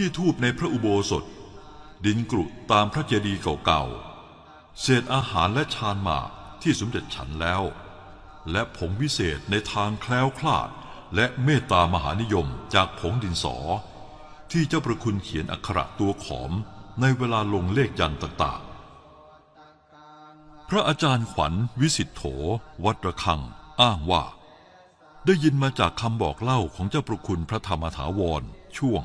ขี้ทูบในพระอุโบสถ ดินกรุตามพระเจดีย์เก่าๆ เศษอาหารและชานหมากที่สมเด็จฉันแล้ว และผงวิเศษในทางแคล้วคลาด และเมตตามหานิยมจากผงดินสอ ที่เจ้าประคุณเขียนอักขระตัวขอมในเวลาลงเลขยันต์ต่างๆ พระอาจารย์ขวัญวิสิทธโธวัดระฆัง อ้างว่า ได้ยินมาจากคำบอกเล่าของเจ้าประคุณพระธรรมถาวรช่วง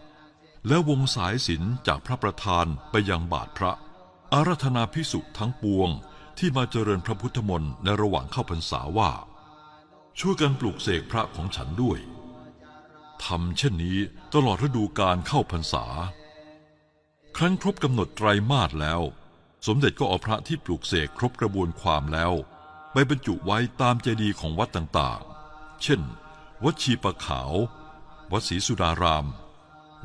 และวงสายสิญจนจากพระประธานไปยังบาทพระ อารัธนาพิสุทั้งปวงที่มาเจริญพระพุทธมนต์ในระหว่างเข้าพรรษาว่า ช่วยกันปลูกเสกพระของฉันด้วยทำเช่นนี้ตลอดฤดูการเข้าพรรษา ครั้งครบกำหนดไตรมาสแล้ว สมเด็จก็เอาพระที่ปลูกเสกครบกระบวนความแล้ว ไปบรรจุไว้ตามเจดีย์ของวัดต่างๆ เช่น วัดชีปะขาว วัดศรีสุดาราม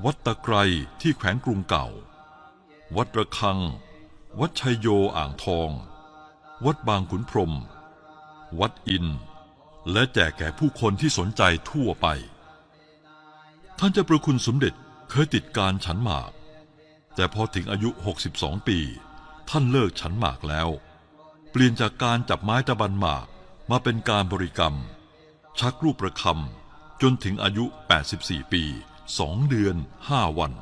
วัดตะไครที่แขวงกรุงเก่า วัดระฆัง วัดชัยโยอ่างทอง วัดบางขุนพรม วัดอิน และแจกแก่ผู้คนที่สนใจทั่วไป ท่านเจ้าประคุณสมเด็จเคยติดการฉันหมาก แต่พอถึงอายุ 62 ปี ท่านเลิกฉันหมากแล้ว เปลี่ยนจากการจับไม้ตะบันหมากมาเป็นการบริกรรม ชักรูปประคำจนถึงอายุ 84 ปี 2เดือน5วัน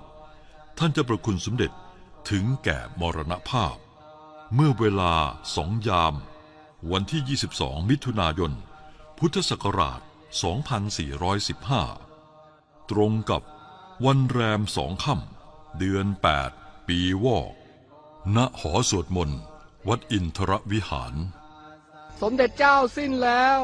ท่านจ้าประคุณสมเด็จถึงแก่มรณภาพ เมื่อเวลาสองยาม วันที่ 22 มิถุนายน พุทธศักราช 2415 ตรงกับวันแรมสองค่ำเดือน 8 ปีวอก ณหอสวดมนต์ วัดอินทรวิหาร สมเด็จเจ้าสิ้นแล้ว